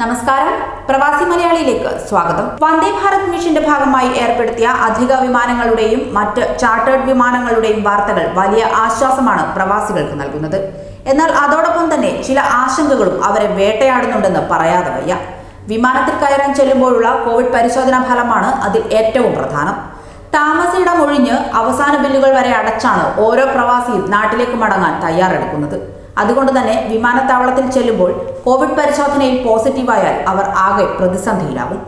നമസ്കാരം. പ്രവാസി മലയാളിയിലേക്ക് സ്വാഗതം. വന്ദേ ഭാരത് മിഷന്റെ ഭാഗമായി ഏർപ്പെടുത്തിയ അധിക വിമാനങ്ങളുടെയും മറ്റ് ചാർട്ടേഡ് വിമാനങ്ങളുടെയും വാർത്തകൾ വലിയ ആശ്വാസമാണ് പ്രവാസികൾക്ക് നൽകുന്നത്. എന്നാൽ അതോടൊപ്പം തന്നെ ചില ആശങ്കകളും അവരെ വേട്ടയാടുന്നുണ്ടെന്ന് പറയാതെ വയ്യ. വിമാനത്തിൽ കയറാൻ ചെല്ലുമ്പോഴുള്ള കോവിഡ് പരിശോധനാ ഫലമാണ് അതിൽ ഏറ്റവും പ്രധാനം. താമസയിടം ഒഴിഞ്ഞ് അവസാന ബില്ലുകൾ വരെ അടച്ചാണ് ഓരോ പ്രവാസിയും നാട്ടിലേക്ക് മടങ്ങാൻ തയ്യാറെടുക്കുന്നത്. അതുകൊണ്ട് തന്നെ വിമാനത്താവളത്തിൽ ചെല്ലുമ്പോൾ കോവിഡ് പരിശോധനയിൽ പോസിറ്റീവായാൽ അവർ ആകെ പ്രതിസന്ധിയിലാകും.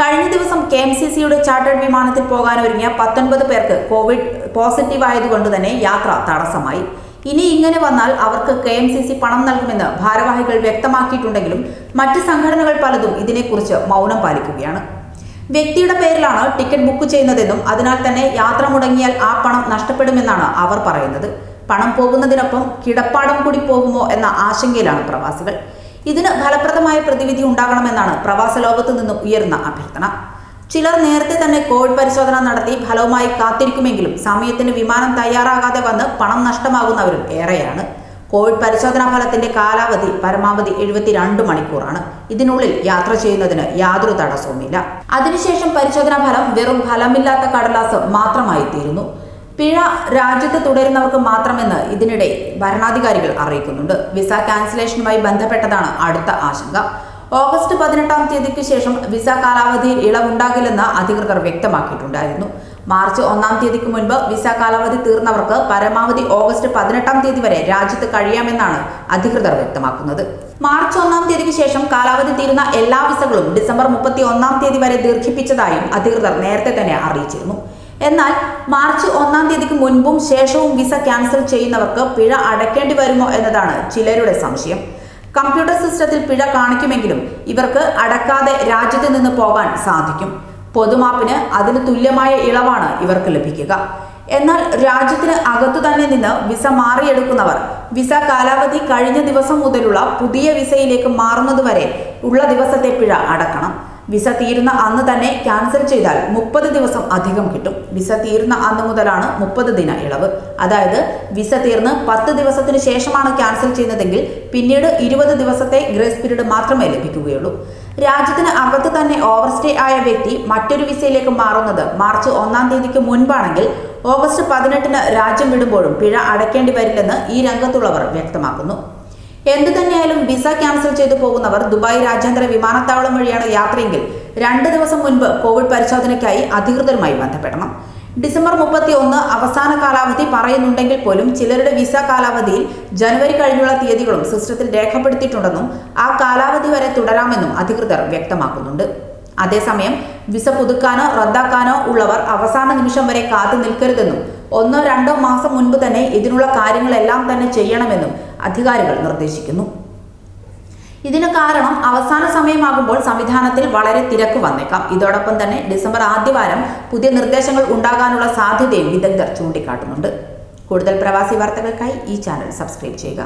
കഴിഞ്ഞ ദിവസം കെ എം സി സിയുടെ ചാർട്ടേഡ് വിമാനത്തിൽ പോകാനൊരുങ്ങിയ പത്തൊൻപത് പേർക്ക് കോവിഡ് പോസിറ്റീവ് ആയതുകൊണ്ട് തന്നെ യാത്ര തടസ്സമായി. ഇനി ഇങ്ങനെ വന്നാൽ അവർക്ക് കെ എം സി സി പണം നൽകുമെന്ന് ഭാരവാഹികൾ വ്യക്തമാക്കിയിട്ടുണ്ടെങ്കിലും മറ്റ് സംഘടനകൾ പലതും ഇതിനെക്കുറിച്ച് മൗനം പാലിക്കുകയാണ്. വ്യക്തിയുടെ പേരിലാണ് ടിക്കറ്റ് ബുക്ക് ചെയ്യുന്നതെന്നും അതിനാൽ തന്നെ യാത്ര മുടങ്ങിയാൽ ആ പണം നഷ്ടപ്പെടുമെന്നാണ് അവർ പറയുന്നത്. പണം പോകുന്നതിനൊപ്പം കിടപ്പാടം കൂടി പോകുമോ എന്ന ആശങ്കയിലാണ് പ്രവാസികൾ. ഇതിന് ഫലപ്രദമായ പ്രതിവിധി ഉണ്ടാകണമെന്നാണ് പ്രവാസ ലോകത്തു നിന്നും ഉയർന്ന അഭ്യർത്ഥന. ചിലർ നേരത്തെ തന്നെ കോവിഡ് പരിശോധന നടത്തി ഫലവുമായി കാത്തിരിക്കുമെങ്കിലും സമയത്തിന് വിമാനം തയ്യാറാകാതെ വന്ന് പണം നഷ്ടമാകുന്നവരും ഏറെയാണ്. കോവിഡ് പരിശോധനാ ഫലത്തിന്റെ കാലാവധി പരമാവധി എഴുപത്തിരണ്ട് മണിക്കൂറാണ്. ഇതിനുള്ളിൽ യാത്ര ചെയ്യുന്നതിന് യാതൊരു തടസ്സവുമില്ല. അതിനുശേഷം പരിശോധനാ ഫലം വെറും ഫലമില്ലാത്ത കടലാസ് മാത്രമായി തീരുന്നു. പിഴ രാജ്യത്ത് തുടരുന്നവർക്ക് മാത്രമെന്ന് ഇതിനിടെ ഭരണാധികാരികൾ അറിയിക്കുന്നുണ്ട്. വിസ ക്യാൻസലേഷനുമായി ബന്ധപ്പെട്ടതാണ് അടുത്ത ആശങ്ക. ഓഗസ്റ്റ് പതിനെട്ടാം തീയതിക്ക് ശേഷം വിസ കാലാവധിയിൽ ഇളവുണ്ടാകില്ലെന്ന് അധികൃതർ വ്യക്തമാക്കിയിട്ടുണ്ടായിരുന്നു. മാർച്ച് ഒന്നാം തീയതിക്ക് മുൻപ് വിസ കാലാവധി തീർന്നവർക്ക് പരമാവധി ഓഗസ്റ്റ് പതിനെട്ടാം തീയതി വരെ രാജ്യത്ത് കഴിയാമെന്നാണ് അധികൃതർ വ്യക്തമാക്കുന്നത്. മാർച്ച് ഒന്നാം തീയതിക്ക് ശേഷം കാലാവധി തീരുന്ന എല്ലാ വിസകളും ഡിസംബർ മുപ്പത്തി ഒന്നാം തീയതി വരെ ദീർഘിപ്പിച്ചതായും അധികൃതർ നേരത്തെ തന്നെ അറിയിച്ചിരുന്നു. എന്നാൽ മാർച്ച് ഒന്നാം തീയതിക്ക് മുൻപും ശേഷവും വിസ ക്യാൻസൽ ചെയ്യുന്നവർക്ക് പിഴ അടയ്ക്കേണ്ടി വരുമോ എന്നതാണ് ചിലരുടെ സംശയം. കമ്പ്യൂട്ടർ സിസ്റ്റത്തിൽ പിഴ കാണിക്കുമെങ്കിലും ഇവർക്ക് അടക്കാതെ രാജ്യത്ത് നിന്ന് പോകാൻ സാധിക്കും. പൊതുമാപ്പിന് അതിന് തുല്യമായ ഇളവാണ് ഇവർക്ക് ലഭിക്കുക. എന്നാൽ രാജ്യത്തിന് അകത്തു തന്നെ നിന്ന് വിസ മാറിയെടുക്കുന്നവർ വിസ കാലാവധി കഴിഞ്ഞ ദിവസം മുതലുള്ള പുതിയ വിസയിലേക്ക് മാറുന്നതുവരെ ഉള്ള ദിവസത്തെ പിഴ അടക്കണം. വിസ തീരുന്ന അന്ന് തന്നെ ക്യാൻസൽ ചെയ്താൽ മുപ്പത് ദിവസം അധികം കിട്ടും. വിസ തീരുന്ന അന്ന് മുതലാണ് മുപ്പത് ദിന ഇളവ്. അതായത് വിസ തീർന്ന് പത്ത് ദിവസത്തിന് ശേഷമാണ് ക്യാൻസൽ ചെയ്യുന്നതെങ്കിൽ പിന്നീട് ഇരുപത് ദിവസത്തെ ഗ്രേസ് പീരീഡ് മാത്രമേ ലഭിക്കുകയുള്ളൂ. രാജ്യത്തിന് അകത്ത് തന്നെ ഓവർസ്റ്റേ ആയ വ്യക്തി മറ്റൊരു വിസയിലേക്ക് മാറുന്നത് മാർച്ച് ഒന്നാം തീയതിക്ക് മുൻപാണെങ്കിൽ ഓഗസ്റ്റ് പതിനെട്ടിന് രാജ്യം വിടുമ്പോഴും പിഴ അടയ്ക്കേണ്ടി വരില്ലെന്ന് ഈ രംഗത്തുള്ളവർ വ്യക്തമാക്കുന്നു. എന്തു തന്നെയായാലും വിസ ക്യാൻസൽ ചെയ്തു പോകുന്നവർ ദുബായ് രാജ്യാന്തര വിമാനത്താവളം വഴിയാണ് യാത്രയെങ്കിൽ രണ്ട് ദിവസം മുൻപ് കോവിഡ് പരിശോധനയ്ക്കായി അധികൃതരുമായി ബന്ധപ്പെടണം. ഡിസംബർ മുപ്പത്തി ഒന്ന് അവസാന കാലാവധി പറയുന്നുണ്ടെങ്കിൽ പോലും ചിലരുടെ വിസ കാലാവധിയിൽ ജനുവരി കഴിഞ്ഞുള്ള തീയതികളും സിസ്റ്റത്തിൽ രേഖപ്പെടുത്തിയിട്ടുണ്ടെന്നും ആ കാലാവധി വരെ തുടരാമെന്നും അധികൃതർ വ്യക്തമാക്കുന്നുണ്ട്. അതേസമയം വിസ പുതുക്കാനോ റദ്ദാക്കാനോ ഉള്ളവർ അവസാന നിമിഷം വരെ കാത്തു നിൽക്കരുതെന്നും ഒന്നോ രണ്ടോ മാസം മുൻപ് തന്നെ ഇതിനുള്ള കാര്യങ്ങളെല്ലാം തന്നെ ചെയ്യണമെന്നും അധികാരികൾ നിർദ്ദേശിക്കുന്നു. ഇതിന് കാരണം അവസാന സമയമാകുമ്പോൾ സംവിധാനത്തിൽ വളരെ തിരക്ക് വന്നേക്കാം. ഇതോടൊപ്പം തന്നെ ഡിസംബർ ആദ്യവാരം പുതിയ നിർദ്ദേശങ്ങൾ ഉണ്ടാകാനുള്ള സാധ്യതയും വിദഗ്ധർ ചൂണ്ടിക്കാട്ടുന്നുണ്ട്. കൂടുതൽ പ്രവാസി വാർത്തകൾക്കായി ഈ ചാനൽ സബ്സ്ക്രൈബ് ചെയ്യുക.